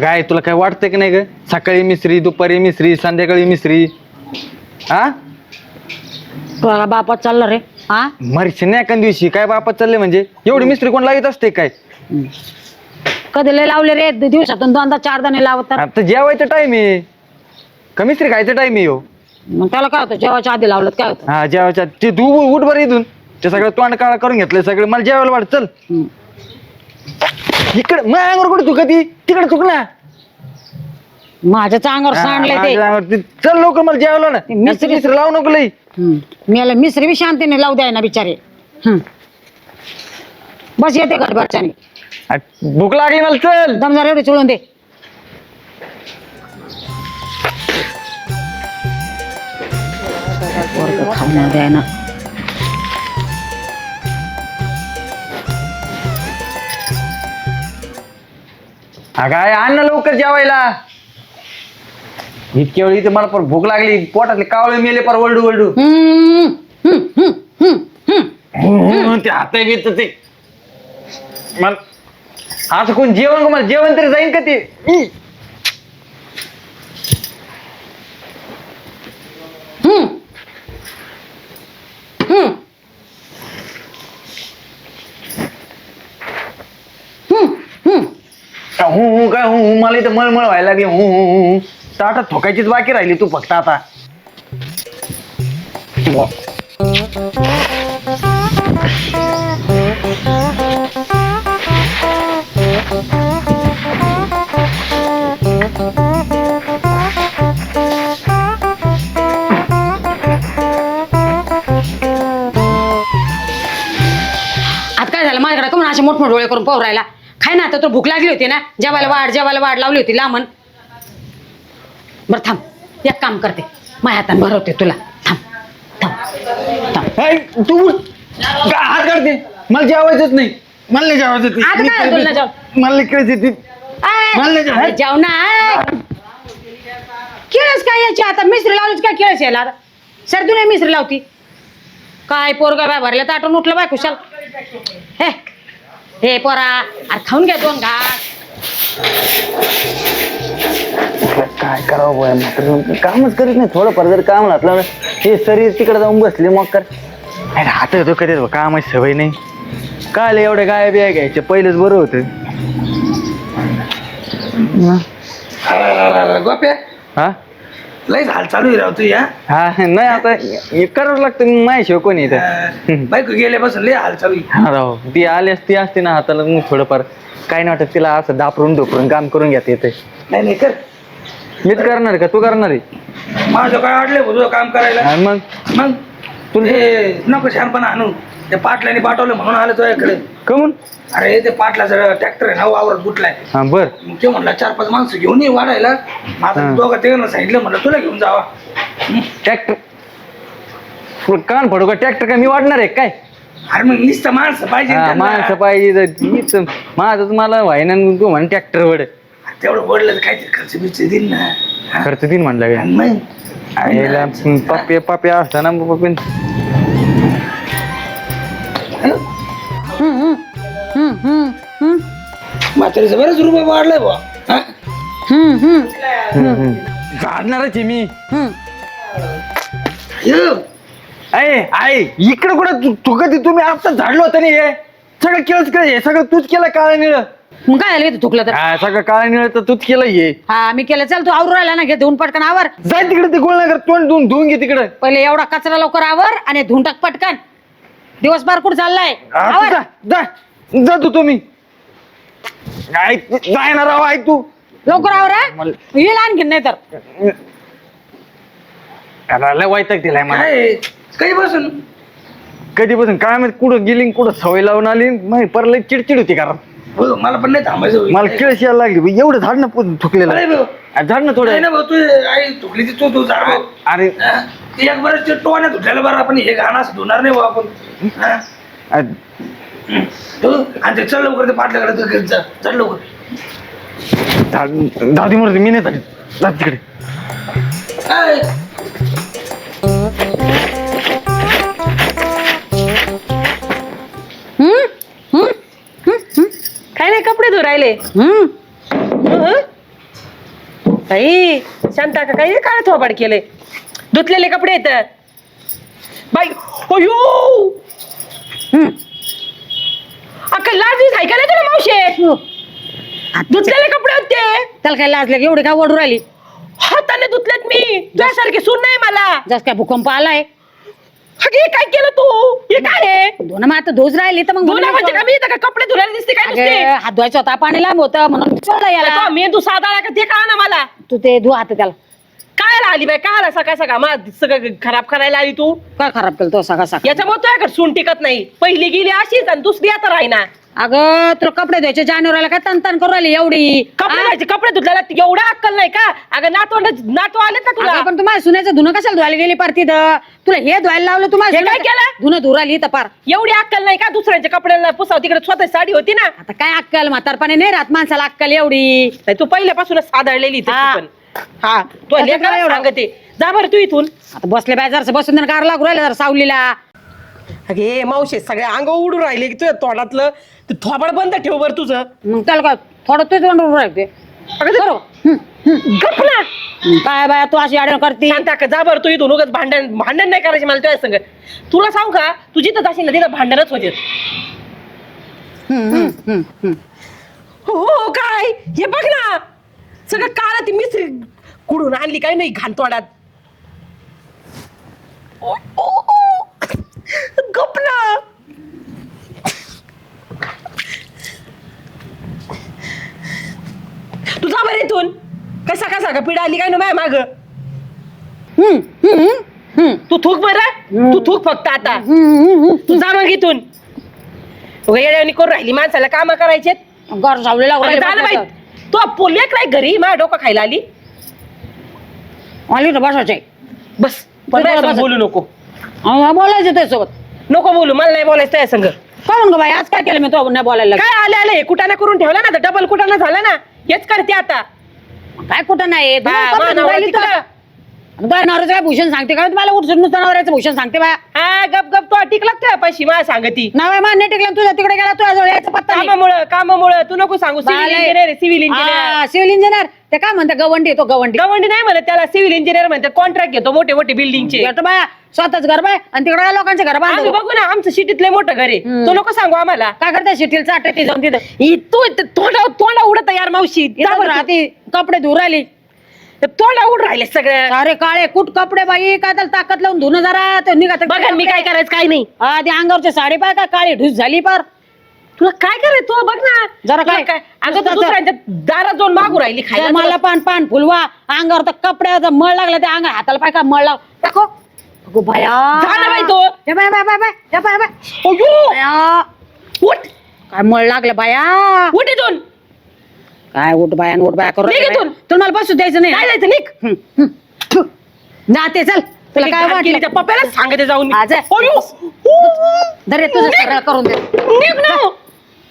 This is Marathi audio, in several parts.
अगं आहे तुला काय वाटतंय की नाही ग? सकाळी मिसरी दुपारी मिसरी संध्याकाळी मिसरी? हा तुला बापात चालला रे. हा मरशी नाही एका दिवशी. काय बापात चालले म्हणजे? एवढी मिस्त्री कोण लावित असते काय? कधी लय लावले रे? दि- दिवसातून दोनदा चार दाणे लावतात आता जेवायचं टाइम आहे. का मिस्त्री खायचं टाइम आहे हो? मग त्याला काय होतं? जेवायच्या आधी लावलं तर काय होतं? हा जेवायच्या ते तू उठ बरं इथून. ते सगळं तोंड काळा करून घेतलंय सगळं. मला जेवायला वाट चल. हम्म. इकडे मग अंगावर कुठे चुका ती तिकडे चुक ना. माझ्या चांगावर सांडलंय ते. अंगावर चल लवकर मला जेवायला ना. ते मिस्त्री- मिस्त्री लावू नको लई. हम्म. मी याला मिसरी बी शांतीने लावू द्याय ना बिचारे. हम्म. बस येते घरभरच्याने. आ, भूक लागली मला चल. दमदार एवढे चोळून दे. पोरगं खाऊ ना अगं आहे, आण ना लवकर जेवायला इतक्या वेळी इथे मला पण भूक लागली पोटातले कावळे मेले पर वळडू वळडू हम्म. हम्म. हम्म. हम्म. हम्म. ते हात घेत ते मला असं कोण जेवण का मला जेवण तरी जाईन का ते. हम्म. हम्म. हम्म. का हू हू काय हू हू मला इथं मळमळ व्हायला लागली. हू हू हू तर आता थोकायचीच बाकी राहिली तू फक्त आता. आता काय झालं? माझ्याकडे कमून असे मोठमोठे डोळे करून पाहू राहिला. खाय ना आता तर भूक लागली होती ना? जेवायला वाढ जेवायला वाढ लावली होती लांबन बरं थांब. एक काम करते. माझ्या हाताने भरवते तुला. थांब थांब थांब. तू उठ. हात काढते? मला जेवायचंच नाही. मला नाही जेवायचं आता ते. काय खेळते. मला ते. नाही जेवायचं. ना केळस काय याची आता? मिस्त्री लावलीच काय केळस यायला आता? सर तू नाही मिस्त्री लावती. काय पोरगा बाय भरल्या ताटून उठलं बाय कुशाल. हे हे पोरा अरे खाऊन घ्या दोन घास. काय करावं बोय म्हातारं? कामच करीत नाही थोडं फार जर काम घातलं ना हे शरीर तिकडे जाऊन बसले मग कर. अरे हात येतो कधी कामाची सवय नाही. काय लय एवढे गाय बिया घ्यायचे पहिलेच बरं होतं. गोप्या हा? लय हाल चालू आहे राव तू या हा नाही आता हे करावं लागतं माझ्याशिवाय कोणी इथं बायको गेल्यापासून लय हाल चालू आहे हा राव ती आली असती असती ना हाताला मग थोडंफार काय नाही वाटत तिला असं दापरून धोपरून काम करून घेता येते नाही नाही कर. मीच करणार का? तू करणार आहे? माझं काय अडलंय तुझं काम करायला? मग? मग? तुझे नको छानपणा आणू. ते पाटलाने पाठवलं म्हणून आलं तुझ्याकडे कमून? अरे ते पाटलाचं ट्रॅक्टर आहे ना वावरात गुटलाय हा बर. मग ते म्हणला चार पाच माणसं घेऊन ये वाढायला. मग आता हा. दोघं ते सांगितलं म्हणलं तुला घेऊन जावा. ट्रॅक्टर कान पडू का? ट्रॅक्टर काय मी वाढणार आहे काय? अरे मग नुसतं माणसं पाहिजे हा, त्यांना. माणसं पाहिजे तर मीच माझं मला व्हायना तू म्हण ट्रॅक्टर वड. तेवढं ओढलं तर काहीतरी खर्च बिर्च देईन ना. हा. खर्च दिन म्हणलं आणि मग? पप्पे पप्पे असताना हम्म, हम्म, हम्म, म्हातारीचं बरंच रुपये वाढलंय बुवा. हा? हम्म, हम्म, काढणारच आहे मी. हम्म. यो. आहे आहे इकडे कुठं तू- तू कधी तुम्ही आता झाडलो होतं नाही हे? सगळं केलंच काय हे? सगळं तूच केलं काळं निळ? मग काय झालं इथं थुकलं तर? सगळं काळं निळ तर तूच केलं हे. हा मी केलं. चल तू आवरू राहिला ना घे धुवून पटकन आवर. जाय तिकडे ते गोळनगर तोंड धुवून धुवून घे तिकडे. पहिले एवढा कचरा लवकर आवर आणि धुवून टाक पटकन. दिवसभर कुठं चाललाय? आवर. जा. जा जा तू तुम्ही. ऐक जाय ना राव ऐक तू. लवकर आवर हा? मला- येईल आणखीन नाही तर. अरे, लय वैताग दिलाय मला. काय? काही बसून? कधीपासून काय माहीत कुठं गेली आणि कुठं सवय लावून आली. माहिती परत लय चिडचिड होती कारण. हो, मला पण नाही थांबायचं. मला किळस यायला लागली एवढं झाड ना थुकलेलं. अरे भाऊ, आ, झाड ना नाही थोडं ना भाऊ तू आई तुकली ती तू तू जा भाऊ. अरे. हा? ती एक बरं टोवाने धुतलेलं बरं आपण हे गाणं असं धुणार नाही भाऊ आपण. हा? आ, आणि ते चल लवकर ते पाटल्याकडे चल लवकर. दादी म्हणते मी नाही दादी तिकडे. काय नाही कपडे धुवून राहिले. काही शांता का काही काळ थोपाड केले धुतलेले कपडे येत बाई अयो हम्म. अक्का लाज आहे का नाही तुला मावशे? धुतलेले कपडे होते. त्याला काय लाजलं एवढी काय ओढू राहिली? हाताने धुतलेत मी. तुझ्यासारखी सून नाही मला. जास्त काय भूकंप आलाय. अगं, हे काय केलं तू? हे काय आहे? दोन मग आता धोज राहिली तर मग धुणं म्हणजे का मी इथं का कपडे धुलायला दिसते काय अगं, नुसते? हात धुवायचा होता पाणी लांब होतं म्हणून विचारलं याला. आता मेंदू साधा का? ते कळा ना मला. तू ते धु हात त्याला. काय आली बाई काय आला? सकाळ सकाळ मला सगळं खराब करायला आली तू? काय खराब केलं तो सगळा सकाळ? याच्यामुळे तुझ्याकडे सून टिकत नाही. पहिली गेली अशीच आणि दुसरी आता राहीना. अगं तुला कपडे धुवायचे जानेवारीला काय तन तन करू राहिली एवढी? कपडे? धुवायचे कपडे धुतल्याला एवढा अक्कल नाही का? अगं नातवंड नातू आलेत ना तुला? अगं, पण तुम्हाला सुनायचं धुणं कशाला धुवायला गेली पार तिथं? तुला हे धुवायला लावलं तुम्हाला हे काय सुनायचं- केलं? धुणं धुवू राहिली तर पार. एवढी अक्कल नाही का दुसऱ्यांच्या कपड्यांना? पुसाव तिकडे स्वतः साडी होती ना? आता काय अक्कल म्हातारपणे? नाही राहत माणसाला अक्कल एवढी. नाही, तू पहिल्यापासूनच इथे हा. ती पण. हा तू कसं लेकराला काय एवढं? सांगते जा बरं तू इथून. आता बसले बाय जरसं बसून जरा गार लागू राहिलं जरा सावलीला. अगे मावशे सगळे अंग उडून राहिले की तुझ्या तोंडातलं. ते थोबाड बंद ठेव बरं तुझं. मग त्याला काय थोडं तुझं तोंड उभं राहते अगं ते- गप ना. काय बाया तू अशी आडण करते? शांत जा बरं तू इथून. उगाच भांडण भांडण नाही करायचे मला तुझ्या संग. तुला सांगू का तू जिथं जाशील ना तिथं भांडणच होते. हो हो, काय? हे बघ ना. सगळं काळा ती मिसरी कुडून आणली काय नाही घाण तोंडात. ओ, ओ, ओ. गप ना. तू जा बरं इथून. कसा कसा का पिढा आली काय ना माझ्या माग? तू थूक बरं? तू थूक फक्त आता. तू जा मग इथून. उगा येड्यावानी करून राहिली माणसाला काम करायचे लागू झालं बाई. तू पोले काय घरी माझ्या डोकं खायला आली? आली तर बसायचे. बस पण. बोलू नको. बोलायचं त्याच्यासोबत नको बोलू मला नाही बोलायचं त्या संग. काढून ग बाई आज काय केलं मी तो नाही बोलायला लागले. काय आले आले कुटाणा करून ठेवला ना डबल कुटाणा झाला ना. हेच करते आता. काय कुठं नाही कपडे येतो नवऱ्याचं भूषण सांगते का? तुम्हाला उठसून नुसतं नवऱ्याचं भूषण सांगते बा. हा गप गप तो टिकला त्या पैशी मला सांगती नाव मान नाही टिकलं तुझ्या तिकडे गेला तुझ्या जवळ यायचं पत्ता नाही. कामामुळं कामामुळं तू नको सांगू सिव्हिल. Engineer civil engineer. हा, सिव्हिल इंजिनियर. ते काय म्हणते गवंडी तो गवंडी. गवंडी नाही म्हणत त्याला सिव्हिल इंजिनियर म्हणतात कॉन्ट्रॅक्ट घेतो मोठे मोठे बिल्डिंगचे येतो बाया स्वतःच घर बाय आणि तिकडे लोकांचे घर आम्ही बांधतो बघू ना आमचं सिटीतले मोठं घर आहे. हम्म. तो नको सांगू आम्हाला. काय करते शिटील चाटते जाऊन तिथं. इ- तू तोंडा तोंडा उडत यार मावशी. जा इथं बरं तू. राहते कपडे धुवून राहिली. ते तोंडा उड राहिले सगळं. अरे काळे कुठ कपडे बाई काय त्याला ताकद लावून धुणं जरा ते निघत बघा मी काय करायचं काय नाही. हा ते अंगावरची साडी पाय काय काळी ढूस झाली पार. तुला काय करायचं तू बघ ना. जरा तुला काय? अगं तू नुसतं दुसऱ्यांच्या दारात जाऊन मागू राहिली त्या खायला मला तुला- पान पान फुलवा. अंगावर तर कपड्याचा मळ लागला त्या अंगा हाताला पाय का मळ लाग टाको अगो भया. जा ना बाई तो. हे बाय बाय बाय बाय हे बाय बाय. अयो, भया. उठ. काय मळ लागलं बाया उठ इथून. काय उठ बाया न उठ बाया करू निघ इथून. मला बसू द्यायचं नाही. काय जायचं निक. जाते चल. तुला काय वाटलं? त्या पप्याला सांगते जाऊन जा. अयो, दरे तुझं सरळ करून दे. निघ ना.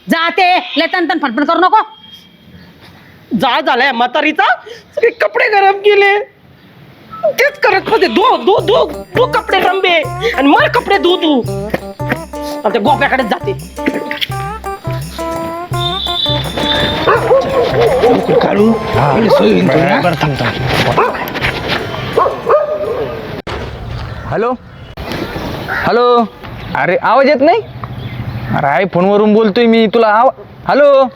जाते. लय तन तन फणफण करू नको. जा झालाय म्हातारीचा. सगळे कपडे गरम केले. तेच करत होते. धो धो धो धो कपडे रंबे. आणि मग कपडे धो तू आणि त्या गोप्याकडे जाते. काढू. एवढी सोय होईल तुला? हॅलो? हॅलो? अरे आवाज येत नाही? अरे आय फोनवरून बोलतोय मी तुला. आव हॅलो?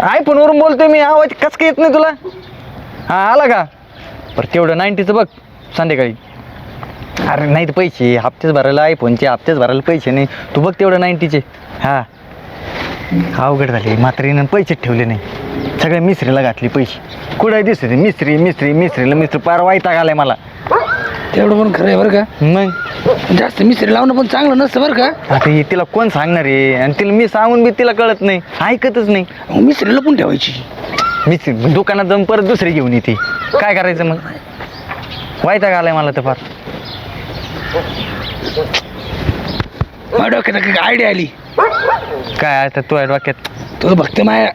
आय फोनवरून बोलतोय मी. आवाज कस काय येत नाही तुला? हा आला का? बरं तेवढं नाईन्टीचं बघ संध्याकाळी. अरे नाही तर पैसे. हप्तेच भरायला आयफोनचे हप्तेच भरायला पैसे नाही. तू बघ तेवढं नाईन्टीचे. हां. अवघड झाली मात्र पैसेच ठेवले नाही. सगळ्या मिस्त्रीला घातले पैसे. कुठं दिसते ते मिस्त्री मिस्त्री मिस्त्रीला मिस्त्री पार वायता आलाय मला. तेवढं पण खरं आहे बरं का? मग? जास्त मिस्त्री लावणं पण चांगलं नसतं बरं का? आता हे तिला कोण सांगणार आहे? आणि तिला मी सांगून बी तिला कळत नाही. ऐकतच नाही. मग मिस्त्री लपून ठेवायची. मिस्त्री दुकानात जाऊन परत दुसरी घेऊन येते. काय करायचं मग? वायता आलाय मला तर फार. माझ्या डोक्यात आयडिया आली. काय आता तू डोक्यात? तो बघते माया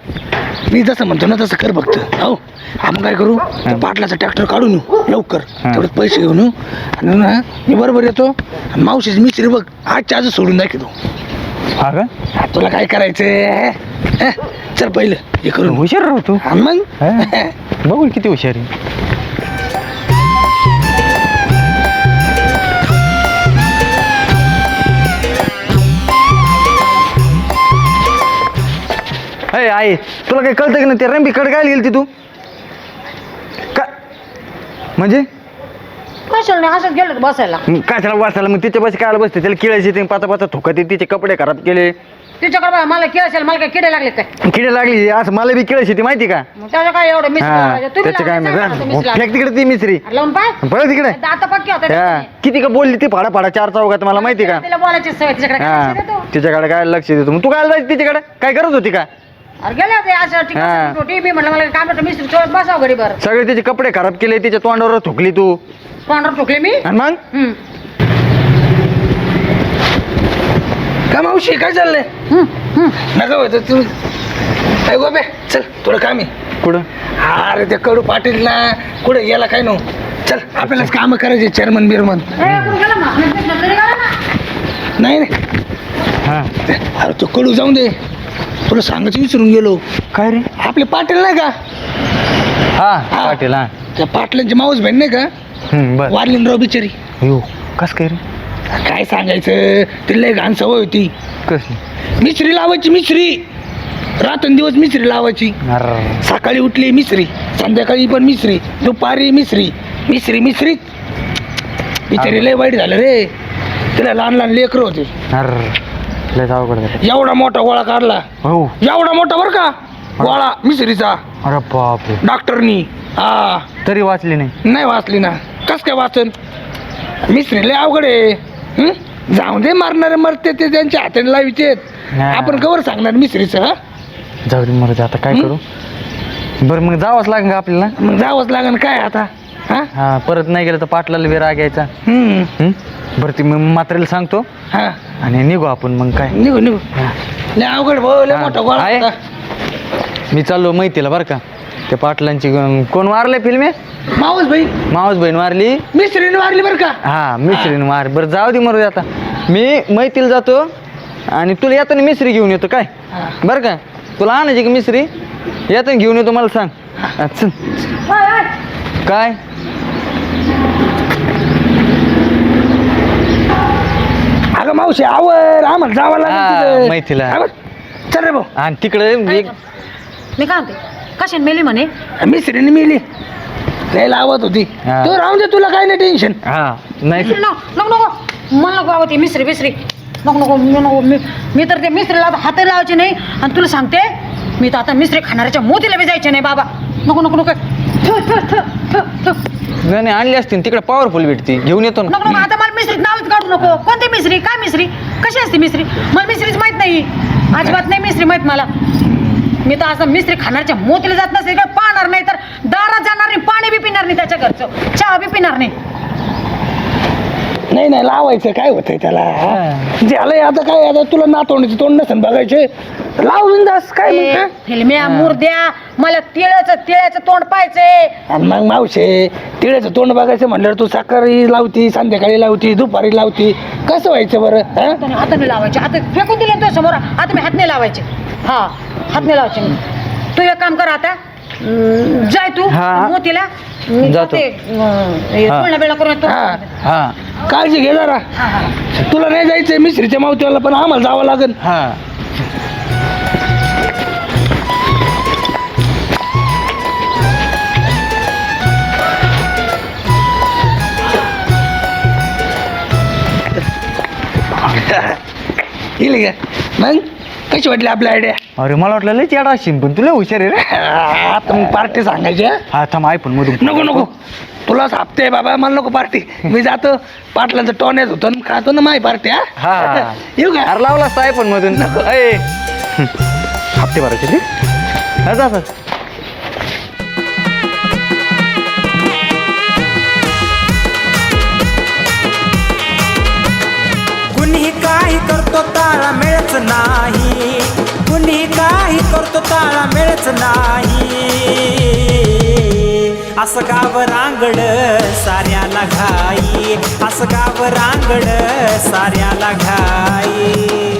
मी जसं म्हणतो ना तसं कर बघत हो आपण काय करू? त्या पाटलाचा ट्रॅक्टर काढून येऊ लवकर. तेवढे पैसे घेऊन येऊ. आणि ना मी बरोबर येतो. मावशीची मिस्त्री बघ आजच्या आज सोडून दाखवतो हा का? हा, तुला काय करायचं चल पहिलं हे करून. हुशार राहतो आणि मग. बघू किती हुशार आहे. आई तुला काही कळतं की नाही? ते रंबी कडे काय गेली तू? का? म्हणजे? कशाला नाही? असंच गेलं बसायला. मग काय त्याला वाचायला मग तिच्या बस काय बसते? त्याला किळायची ते पाता पाता थुकते तिचे कपडे खराब केले. तिच्याकडे बघा, मला किडा असेल मला काय किडे लागले काय? किडे लागली. असं मला बी किळायची ती माहिती का? मग त्याचं काय एवढं मिस हा त्याचं काय माहिती फेक तिकडे ती मिसरी. लावून पाय. पळत तिकडे. आता पक्की हा. किती का बोलली ती? फाडा फाडा चार चौकात मला माहिती का? तिला बोलायची सवय तिच्याकडे काय लक्ष हा देतो? तिच्याकडे काय लक्ष देतो? मग तू काय जायचं तिच्याकडे? काय करत होती का? अरे गेले होते असं हा. ठिकाण होती मी म्हटलं मला काम चोळत बसाव घडी भर सगळे तिचे कपडे खराब केले तिच्या तोंडावर थुकली तू. तोंडावर ठोकले मी? आणि मग? हम्म. का मावशी काय चाललंय? हम्म, हम्म. नका होतं तू काय गोबे चल थोडं काम आहे. कुठं? अरे ते कडू पाटील ना कुठे गेला काय नो? चल आपल्यालाच काम करायचे चेअरमन बिरमन ए, कुठं गेला मग? नाही नाही. हा. अरे तो कडू जाऊन दे. तुला सांगायचं विसरून गेलो. काय रे? आपले पाटील नाही का? हा हा. पाटील हा. त्या पाटलांची माऊस बहीण नाही का? हम्म, बर. वारलीन राव बिचारी. यो कस काय रे? काय सांगायचं? तिला लय घाण सवय होती. कस मिसरी लावायची मिसरी. रात्रंदिवस मिसरी लावायची. अरे. सकाळी उठली मिसरी. संध्याकाळी पण मिसरी. दुपारी मिसरी. मिसरी मिसरी. बिचारी लय वाईट झालं रे. तिला लहान लहान लेकरं होते. अरे. लय अवघड झालं. एवढा मोठा गोळा काढला. हो. एवढा मोठा बरं का? गोळा मिसरीचा. अरे बापरे. डॉक्टरनी. हा. तरी वाचली नाही. नाही वाचली ना. कस काय वाचन? मिसरी लय अवघड आहे. हं? जाऊ दे मारणारे मरते ते त्यांच्या हाताने लावायचे. हा. आपण कवर सांगणार मिसरीचं हा? जाऊ दे मरू दे आता काय करू? बरं मग जावंच लागेल का आपल्याला? मग जावंच लागेल काय आता? हा? हा परत नाही गेलं तर पाटलाला बी राग यायचा. हम्म? बरं ती मग मात्रेला सांगतो. हा. आणि निघू आपण मग काय? निघू निघू. लय अवघड भाऊ लय. मोठा गोळा आहे? होता. मी चाललो माहितीला बरं का. त्या पाटलांची ग- कोण मारले फिल्म मावस भाई मावस बहीण मारली मिसरीने मारली बरं का? हा मिसरीने मार बरं जाऊ दे मरू दे आता. मी मैतील जातो आणि तुला येताना मिसरी घेऊन येतो काय? हा. बरं का? तुला आणायची का मिसरी येताना घेऊन येतो मला सांग. हा, चल. काय अगं मावशी आवर आम्हाला जावं हा, लागेल तिथं. मैथीला. चल रे भाऊ. आणि तिकडे एक मी काय म्हणते? कशाने मेली म्हणे? मिसरीने मिली. लय लावत होती. हा. तू राहून दे तुला काय नाही टेन्शन हा नाही. नको नको नको. मला नको बाबा ती मिसरी बिसरी नको नको मी नको मी मी तर ते मिसरी लावतो हात लावायचे नाही. आणि तुला सांगते मी तर आता मिसरी खाणाऱ्याच्या मोतीला बी जायचे नाही बाबा. नको नको नको. थ, थ, थ, थ, थ. नाही आणली असतील तिकडे पॉवरफुल भेटती. घेऊन येतो ना. नको आता मला मिसरीत नावच काढू नको. कोणती मिसरी? काय मिसरी? कशी असते मिसरी? मला मिसरीच माहीत नाही. अजिबात नाही मिसरी माहीत मला. मी तर असं मिसरी खाणारच्या मोतीला जात नसेल इकडे पाहणार नाही तर दारात जाणार नाही पाणी बी पिणार नाही त्याच्या घरचं. चहा बी पिणार नाही. नाही नाही लावायचं काय होतंय त्याला? हा? झालंय आता काय आता तुला नातवण्याचं तोंड नसेल बघायचे. लाव बिंदास काय म्हणता? फिल्म्या मुर्द्या मला तिळाचं तिळाचं तोंड पाहिजे आणि मग मावशे तिळाचं तोंड बघायचं म्हणल्यावर तू सकाळी लावती संध्याकाळी लावती दुपारी लावती कसं व्हायचं बरं हा? हाताने हाताने लावायचे आता फेकून दिले तो समोर आता मी हात नाही लावायचे हा हात नाही लावायचे मी तू एक काम कर आता अं, जाय तू हा. मोतीला मी जातो. अं, हे हा. करून येतो. हा. हा काळजी घे जरा हा, हा. तुला नाही जायचंय मिस्त्रीच्या मावतीला पण आम्हाला जावं लागेल हा येईल का? मग? कशी वाटली आपली आयडिया अरे मला वाटलं लय चेडा असेल पण तुला हुशार आहे रे. आता मग पार्टी सांगायची हा? हा थांब पण मधून. नको नको. तुलाच हप्ते बाबा मला नको पार्टी मी जातो पाटलांचं टोण्यात होतो आणि खातो ना माय पार्टी हा? हा. येऊ का? अरे लावला असता पण मधून. अय हप्ते भरायचे ते? जा, जा. ताळा मिळच नाही. कुणी काही करतो ताळा मिळच नाही. असं गाव रांगड साऱ्याला घाई. असं गाव रांगड साऱ्याला घाई.